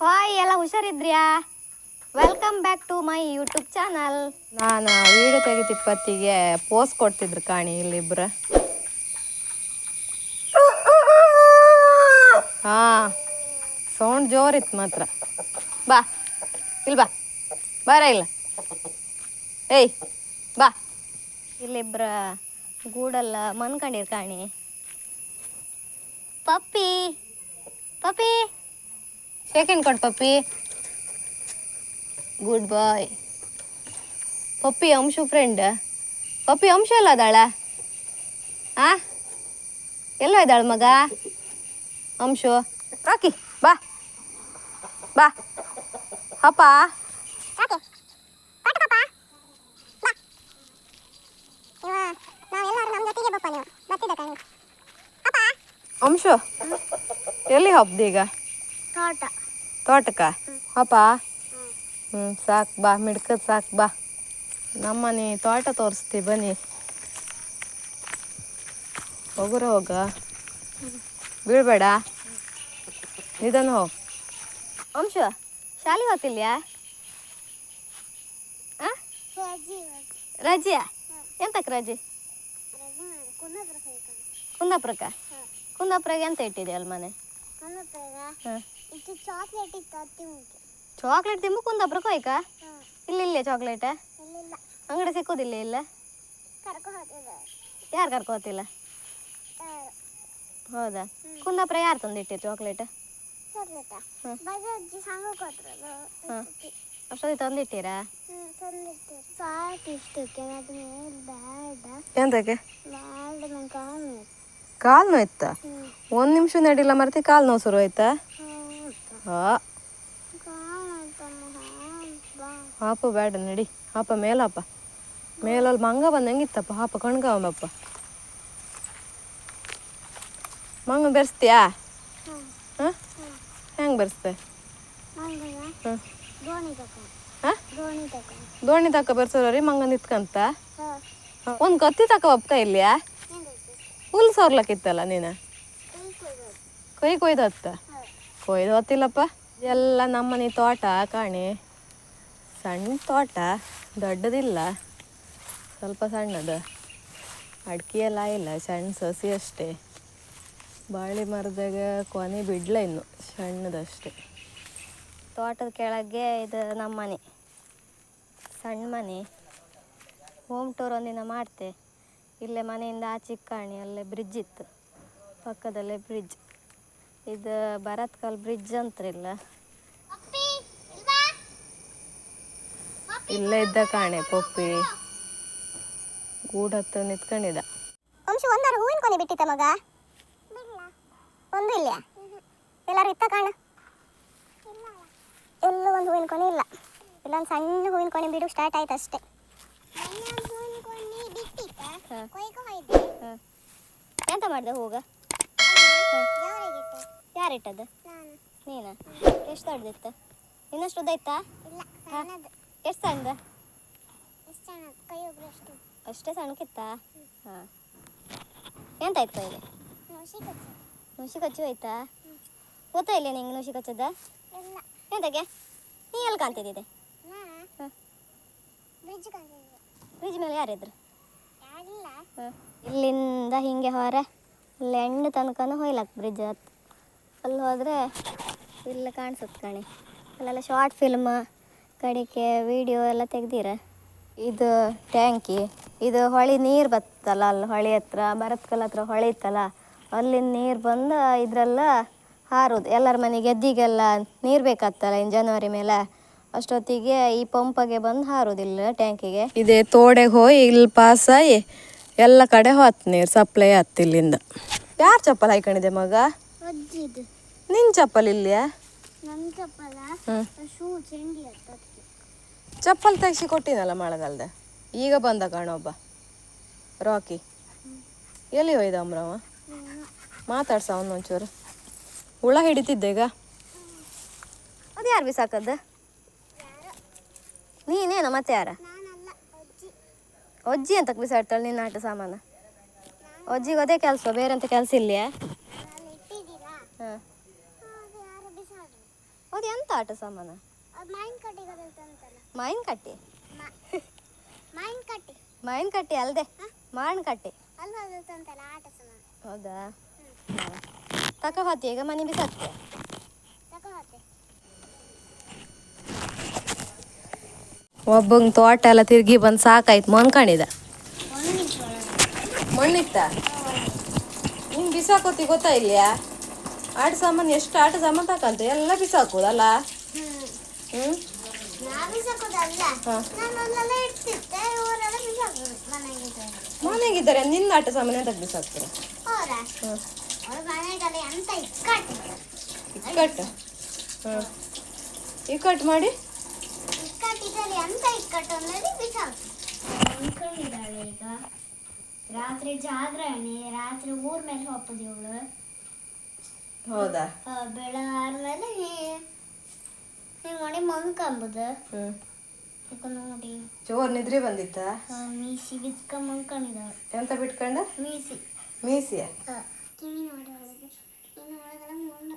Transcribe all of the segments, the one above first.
Hi ಎಲ್ಲ ಹುಷಾರಿದ್ರ್ಯಾ? Welcome back to my YouTube channel ನಾನು video ತೆಗಿತಿಪ್ಪತ್ತಿಗೆ ಪೋಸ್ ಕೊಡ್ತಿದ್ರು ಕಾಣಿ ಇಲ್ಲಿಬ್ರು. ಹಾ ಸೌಂಡ್ ಜೋರಿತ್ತು ಮಾತ್ರ. ಬಾ ಇಲ್ಲಿ ಬಾ. ಬರ ಇಲ್ಲ. ಏಯ್ ಬಾ. ಇಲ್ಲಿಬ್ರ ಗೂಡಲ್ಲ ಮನ್ಕೊಂಡಿರ್ ಕಾಣಿ. Puppy puppy. ಸೆಕೆಂಡ್ ಕೊಡ್ puppy good boy puppy Anshu friend puppy Ansha ಎಲ್ಲ ಅದಾಳ? ಆ? ಎಲ್ಲ ಇದ್ದಾಳ ಮಗ? ಅಂಶು ರಾಕಿ ಬಾ. ಬಾ. ಅಪ್ಪ ಅಂಶು ಎಲ್ಲಿ ಹಬ್ದೀಗ ತೋಟ. ತೋಟಕ್ಕ? ಅಪ್ಪ? ಹ್ಞೂ ಸಾಕು ಬಾ ಮಿಡ್ಕದ್ ಸಾಕು ಬಾ. ನಮ್ಮನೆ ತೋಟ ತೋರಿಸ್ತೀವಿ ಬನ್ನಿ. ಹೋಗುರ ಹೋಗ? ಬೀಳ್ಬೇಡ? ನಿಧಾನ ಹೋಗ್. ವಂಶ ಶಾಲೆ ಹೋಗ್ತಿಲ್ಯಾ? ರಜೆಯ ರಜೆಯಾ ಎಂತಕ್ಕೆ ರಜೆ? ಕುಂದಾಪುರಕ್ಕ ಕುಂದಾಪುರಕ್ಕೆ? ಎಂತ ಇಟ್ಟಿದೆ ಮನೆ? ಹಾಂ. ಇದು ಚಾಕ್ಲೇಟ್ ಇತ್ತು ತಿಂಕೆ ಚಾಕ್ಲೇಟ್ ತಿಂಬು ಕುಂದಾಪುರಕ್ಕೆ ಹೋಯ್ಕ ಇಲ್ಲ ಇಲ್ಲೇ ಚಾಕ್ಲೇಟ ಅಂಗಡಿ ಸಿಕ್ಕೋದಿಲ್ಲ ಇಲ್ಲ? ಯಾರು ಕರ್ಕೋತಿಲ್ಲ ಹೌದಾ? ಕುಂದಾಪುರ ಯಾರು ತಂದಿಟ್ಟಿರಿ ಚಾಕ್ಲೇಟ್ ಅಷ್ಟೊತ್ತಿಗೆ. ತಂದಿಟ್ಟಿರಾ? ಎಂತಕ್ಕೆ? ಕಾಲು ನೋಯ್ತಾ? ಒಂದು ನಿಮಿಷ ನಡಿಲ್ಲ ಮರ್ತಿ ಕಾಲು ನೋವು ಶುರು ಆಯ್ತಾ ಹೌದು ಹಾ ಕಾಲು ಆಯ್ತಮ್ಮ ಬಾ ಹಾಪ ಬೇಡ ನಡಿ. ಹಾಪ ಮೇಲಪ್ಪ. ಮೇಲಲ್ಲಿ ಮಂಗ ಬಂದಂಗಿತ್ತಪ್ಪ. ಹಾಪ ಕಣ್ಗಾವಪ್ಪ ಮಂಗ ಬೆರೆಸ್ತೀಯಾ? ಹಾಂ? ಹೆಂಗೆ ಬೆರೆಸ್ತೆ ದೋಣಿ ತಕ್ಕ ಹಾಂ? ದೋಣಿ ತಕೊಂಡು ದೋಣಿ ತಕ ಬೆರೆಸೋರಿ ಮಂಗ ನಿತ್ಕಂತ? ಒಂದ್ ಒಂದು ಕತ್ತಿ ತಕ ಒಪ್ಕ ಇಲ್ಲಿಯಾ? ಹುಲ್ ಸೋರ್ಲಕ್ಕಿತ್ತಲ್ಲ ನೀನು? ಕೈ ಕೊಯ್ದ ಕೊಯ್ ಕೊಯ್ದತ್ತ? ಕೊಯ್ದು ಗೊತ್ತಿಲ್ಲಪ್ಪ? ಎಲ್ಲ ನಮ್ಮನೆ ತೋಟ ಕಾಣಿ. ಸಣ್ಣ ತೋಟ, ದೊಡ್ಡದಿಲ್ಲ. ಸ್ವಲ್ಪ ಸಣ್ಣದು. ಅಡಿಕೆ ಎಲ್ಲ ಇಲ್ಲ, ಸಣ್ಣ ಸಸಿ ಅಷ್ಟೇ. ಬಾಳೆ ಮರದಾಗ ಕೊನೆ ಬಿಡ್ಲ ಇನ್ನು, ಸಣ್ಣದಷ್ಟೇ. ತೋಟದ ಕೆಳಗೆ ಇದು ನಮ್ಮ ಮನೆ ಸಣ್ಣ ಮನೆ. ಹೋಮ್ ಟೂರ್ ಒಂದಿನ ಮಾಡ್ತೆ. ಇಲ್ಲೇ ಮನೆಯಿಂದ ಆಚೆ ಕಾಣಿ, ಅಲ್ಲೇ ಬ್ರಿಡ್ಜ್ ಇತ್ತು. ಪಕ್ಕದಲ್ಲೇ ಬ್ರಿಡ್ಜ್ ಇದು ಭರತ್ ಕಾಲ್ ಬ್ರಿಡ್ಜ್ ಅಂತ್ರಿಲ್ಲ. ಇಲ್ಲ ಇದ್ದ ಕಾಣೆ ಪೊಪ್ಪಿ. ಗೂಡ್ ಹತ್ರ ನಿಂತ್ಕೊಂಡಿದ್ದ. ವಂಶ ಒಂದಾರು ಹೂವಿನ ಕೊನೆ ಬಿಟ್ಟಿತ್ತ ಮಗ? ಒಂದು ಇಲ್ಲ ಎಲ್ಲಾರು ಇತ್ತ ಕಾಣ? ಎಲ್ಲೂ ಒಂದು ಹೂವಿನ ಕೊನೆ ಇಲ್ಲ. ಇಲ್ಲೊಂದು ಸಣ್ಣ ಹೂವಿನ ಕೊನೆ ಬಿಡು ಸ್ಟಾರ್ಟ್ ಆಯ್ತು ಅಷ್ಟೇ. ಎಂತ ಮಾಡಿದೆ ಹೂಗ? ಯಾರಿಟ್ಟದ್ದು ನೀನಾ. ಎಷ್ಟು ದೊಡ್ಡದಿತ್ತು? ಇನ್ನಷ್ಟು ಉದ್ದ ಇತ್ತಾ? ಎಷ್ಟು ಸಣ್ಣದ? ಅಷ್ಟೇ. ಸಣ್ಣಕ್ಕಿತ್ತಾ? ಹಾಂ. ಎಂತಾಯ್ತು ಇಲ್ಲಿ ನುಸಿ ಕಚ್ಚಿ. ಹೋಯ್ತಾ? ಗೊತ್ತಾ ಇಲ್ಲ ನಿಂಗೆ ನುಸಿ ಕಚ್ಚದ? ಎಂತಕ್ಕೆ? ನೀ ಎಲ್ಲಿ ಕಾಣ್ತಿದ್ದೆ. ಫ್ರಿಜ್ ಮೇಲೆ ಯಾರಿದ್ರು ಇಲ್ಲಿಂದ ಹಿಂಗೆ ಹೊರ ಇಲ್ಲಿ ಎಣ್ಣೆ ತನಕನೂ ಹೊಯ್ಲಾಕ ಬ್ರಿಡ್ಜ್ ಹತ್ತು. ಅಲ್ಲಿ ಹೋದರೆ ಇಲ್ಲ ಕಾಣಿಸುತ್ತೆ ಕಣೆ. ಅಲ್ಲೆಲ್ಲ ಶಾರ್ಟ್ ಫಿಲ್ಮ ಕಡಿಕೆ ವಿಡಿಯೋ ಎಲ್ಲ ತೆಗ್ದಿರ. ಇದು ಟ್ಯಾಂಕಿ ಇದು ಹೊಳಿ ನೀರು ಬತ್ತಲ್ಲ ಅಲ್ಲಿ ಹೊಳಿ ಹತ್ರ ಭರತ್ಕಲ್ ಹತ್ರ ಹೊಳಿ ಇತ್ತಲ್ಲ ಅಲ್ಲಿಂದ ನೀರು ಬಂದು ಇದ್ರೆಲ್ಲ ಹಾರೋದು. ಎಲ್ಲರ ಮನೆ ಗೆದ್ದಿಗೆಲ್ಲ ನೀರು ಬೇಕಾಗ್ತಲ್ಲ ಇನ್ನು ಜನವರಿ ಮೇಲೆ. ಅಷ್ಟೊತ್ತಿಗೆ ಈ ಪಂಪಗೆ ಬಂದು ಹಾರೋದಿಲ್ಲ ಟ್ಯಾಂಕಿಗೆ. ಇದೇ ತೋಡೆಗೆ ಹೋಗಿ ಇಲ್ಲಿ ಪಾಸ್ ಆಗಿ ಎಲ್ಲ ಕಡೆ ಹೋತ್ ನೀರು ಸಪ್ಲೈ ಆತ್ ಇಲ್ಲಿಂದ. ಯಾರು ಚಪ್ಪಲ್ ಹಾಕೊಂಡಿದೆ ಮಗ? ಅಜ್ಜಿದು. ನಿನ್ ಚಪ್ಪಲ್ ಇಲ್ಲಿಯಾ? ನನ್ನ ಚಪ್ಪಲ? ಹ್ಮ್. ಶೂ ಚೆಂಡಿ ಅಂತ ಅದಕ್ಕೆ ಚಪ್ಪಲ್ ತೆಗಿಸಿ ಕೊಟ್ಟಿನಲ್ಲ ಮಳೆಗಾಲದ? ಈಗ ಬಂದ ಕಾಣೊಬ್ಬ ರಾಕಿ. ಎಲ್ಲಿ ಹೋಯ್ದ ಅಮ್ರವ? ಮಾತಾಡ್ಸ ಅವನು ಒಂಚೂರು. ಹುಳ ಹಿಡಿತಿದ್ದೆ ಈಗ. ಅದು ಯಾರು ಬಿಸಾಕದ್ದು? ನೀನೇನ ಮತ್ತೆ ಯಾರ? ನಾನಲ್ಲ ಅಜ್ಜಿ. ಅಜ್ಜಿ ಅಂತಕ್ಕೆ ಬಿಸಾಡ್ತಾಳೆ ನಿನ್ನ ಆಟ ಸಾಮಾನು. ಅಜ್ಜಿಗೆ ಅದೇ ಕೆಲಸ ಬೇರೆ ಅಂತ ಕೆಲಸ ಇಲ್ಲೇ ನಾನು ಇಟ್ಟಿದ್ದೀರಾ ಹಾಂ ಅದು ಎಂತ ಆಟ ಸಾಮಾನು? ಮಾವಿನ ಕಟ್ಟೆ ಮಾವಿನ ಕಟ್ಟಿ ಮಾವಿನ ಕಟ್ಟಿ ಮೈನ್ ಕಟ್ಟಿ ಅಲ್ದೆ ಮಾವಿನ ಕಟ್ಟಿ ಹೌದಾ? ತಕ ಹೋತಿ ಈಗ ಮನೆ ಬಿಸಾಕ್ತೆ ಒಬ್ಬಂಗೆ ತೋಟ ಎಲ್ಲ ತಿರುಗಿ ಬಂದು ಸಾಕಾಯ್ತು ಮನ್ಕೊಂಡಿದ ಮಣ್ಣಿತ್ತ? ನಿಂಗೆ ಬಿಸಾಕೋತಿ ಗೊತ್ತಾ ಇಲ್ಯಾ? ಆಟ ಸಾಮಾನು ಎಷ್ಟು ಆಟ ಸಾಮಾನು ತಕಂತ ಎಲ್ಲ ಬಿಸಾಕೋದಲ್ಲ? ಹ್ಞೂ ಹಾಂ. ಮನೆಗಿದ್ದಾರೆ. ನಿನ್ನ ಆಟ ಸಾಮಾನು ಎಂತ ಬಿಸಾಕ್ತೀರ? ಇಕ್ಕಟ್ಟು? ಹ್ಮ್. ಇಕ್ಕಟ್ಟು ಮಾಡಿ. ರಾತ್ರಿ ಜಾಗರಣೆ ರಾತ್ರಿ ಊರ್ ಮೇಲೆ ಹೋಗ್ತದೆ ಇವಳು. ಹೌದಾ? ಬೆಳಗಾದ್ಮೇಲೆ ಹಿಂಗೆ ಮಾಡಿ ಮಂಕಂಬುದು ನೋಡಿ. ಜೋರ್ ನಿದ್ರೆ ಬಂದಿತ್ತಾ? ಆ, ಮೀಸಿ ಬಿದ್ಕ ಮಂಕೊಂಡಿದ್ದಾಳೆ ಎಂತ ಬಿಟ್ಕೊಂಡ? ಮೀಸಿ. ಮೀಸಿಯ? ಕಿವಿ ನೋಡಿ ಒಳಗೆ ಕಿವಿ ಒಳಗೆಲ್ಲ ಮುಂಡ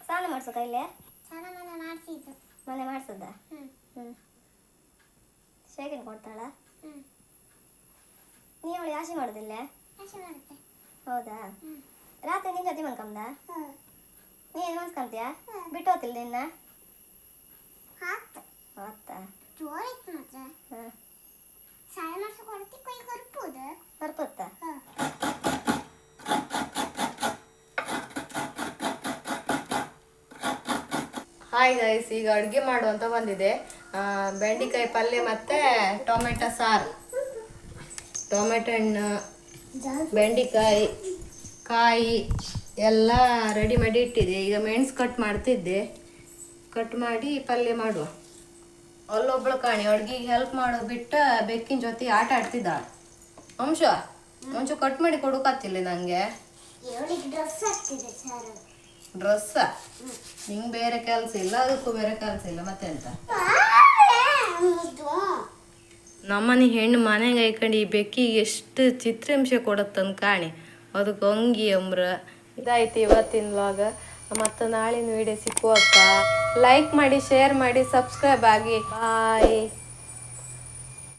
ಸ್ನಾನ ಮಾಡ್ಸೋ ಕೈಲೆ ಸ್ನಾನ ಮನೆ ಮಾಡಿಸಿದ್ದು. ಮನೆ ಮಾಡ್ಸದ ಹ್ಞೂ ಶೇಖನ್ ಕೊಡ್ತಾಳ? ಹ್ಞೂ ನೀ ಅವಳಿಗೆ ಆಸೆ ಮಾಡೋದಿಲ್ಲ? ಆಸೆ ಮಾಡುತ್ತೆ. ಹೌದಾ? ಹ್ಞೂ ರಾತ್ರಿ ನಿನ್ನ ಜೊತೆ ಮನ್ಕೊಂಬ ನೀನು ನೀ ಏನು ಮನ್ಸ್ಕಂತೀಯ ಬಿಟ್ಟು ಹೋತಿಲ್ಲ ನಿನ್ನ ಹಾಕ್ತ ಹೊತ್ತ ಜೋರಾಯ್ತು ಮಾತ್ರ. ಹಾಂ. ಸಾಯ ಮಾಡ್ಸೋ ಕೊಡ್ತಿ ಕೈ ಕರ್ಪುದು ಹೊರಪುತ್ತ ಹಾಯ್ ಗೈಸ್ ಈಗ ಅಡುಗೆ ಮಾಡುವಂತ ಬಂದಿದೆ. ಆ, ಬೆಂಡೆಕಾಯಿ ಪಲ್ಯ ಮತ್ತೆ ಟೊಮೆಟೊ ಸಾರು. ಟೊಮೆಟೊ ಹಣ್ಣು ಬೆಂಡೆಕಾಯಿ. ಕಾಯಿ ಎಲ್ಲ ರೆಡಿ ಮಾಡಿ ಇಟ್ಟಿದೆ ಈಗ ಮೆಣಸು ಕಟ್ ಮಾಡ್ತಿದ್ದೆ. ಕಟ್ ಮಾಡಿ ಪಲ್ಯ ಮಾಡುವ. ಅಲ್ಲೊಬ್ಳು ಕಾಣಿ ಅಡ್ಗಿಗೆ ಹೆಲ್ಪ್ ಮಾಡೋ ಬಿಟ್ಟ ಬೆಕ್ಕಿನ ಜೊತೆ ಆಟ ಆಡ್ತಿದ್ದ. ಅಂಶ ಅಂಶ ಕಟ್ ಮಾಡಿ ಕೊಡೋಕತ್ತಿಲ್ಲ ನನಗೆ ಡ್ರೆಸ್ಸ ನಿಂಗೆ ಬೇರೆ ಕೆಲಸ ಇಲ್ಲ ಅದಕ್ಕೂ ಬೇರೆ ಕೆಲಸ ಇಲ್ಲ ಮತ್ತೆಂತ ಇದು. ನಮ್ಮನೆ ಹೆಣ್ಣು ಮನೆಗೆ ಐಕಂಡು ಈ ಬೆಕ್ಕಿಗೆ ಎಷ್ಟು ಚಿತ್ರಾಂಶ ಕೊಡತ್ತಂದು ಕಾಣಿ. ಅದಕ್ಕೆ ಅಂಗಿ ಅಂಬ್ರ ಇದಾಯ್ತು ಇವತ್ತಿನ ವ್ಲಾಗ ಮತ್ತು ನಾಳಿನ ವಿಡಿಯೋ ಸಿಕ್ಕುವಕ್ಕ. ಲೈಕ್ ಮಾಡಿ ಶೇರ್ ಮಾಡಿ ಸಬ್ಸ್ಕ್ರೈಬ್ ಆಗಿ. ಬಾಯ್